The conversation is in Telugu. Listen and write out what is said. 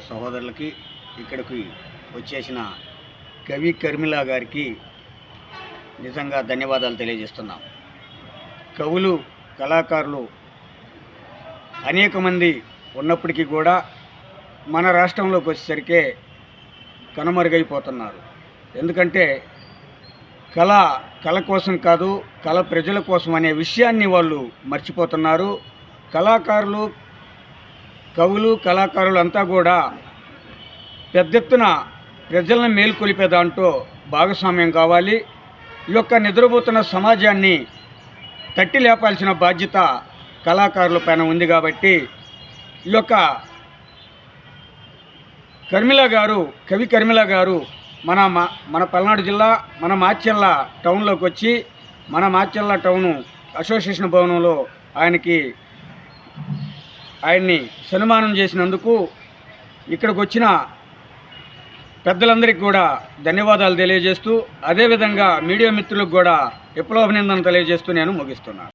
సహోదరులకి ఇక్కడికి వచ్చేసిన కవి కర్మిల గారికి నిజంగా ధన్యవాదాలు తెలియజేస్తున్నాం. కవులు కళాకారులు అనేక మంది ఉన్నప్పటికీ కూడా మన రాష్ట్రంలోకి వచ్చేసరికే కనుమరుగైపోతున్నారు. ఎందుకంటే కళ కళ కోసం కాదు కళ ప్రజల కోసం అనే విషయాన్ని వాళ్ళు మర్చిపోతున్నారు. కళాకారులు కవులు కళాకారులు అంతా కూడా పెద్ద ఎత్తున ప్రజలను మేల్కొలిపే దాంట్లో భాగస్వామ్యం కావాలి. ఈ యొక్క నిద్రపోతున్న సమాజాన్ని తట్టి లేపాల్సిన బాధ్యత కళాకారుల పైన ఉంది కాబట్టి ఈ యొక్క కర్మిల గారు కవి కర్మిల గారు మన మా- మన పల్నాడు జిల్లా మన మాచెల్ల టౌన్లోకి వచ్చి మన మాచెల్ల టౌను అసోసియేషన్ భవనంలో ఆయనకి ఆయన్ని సన్మానం చేసినందుకు ఇక్కడికి వచ్చిన పెద్దలందరికీ కూడా ధన్యవాదాలు తెలియజేస్తూ అదేవిధంగా మీడియా మిత్రులకు కూడా విప్లవాభినందనలు తెలియజేస్తూ నేను ముగిస్తున్నాను.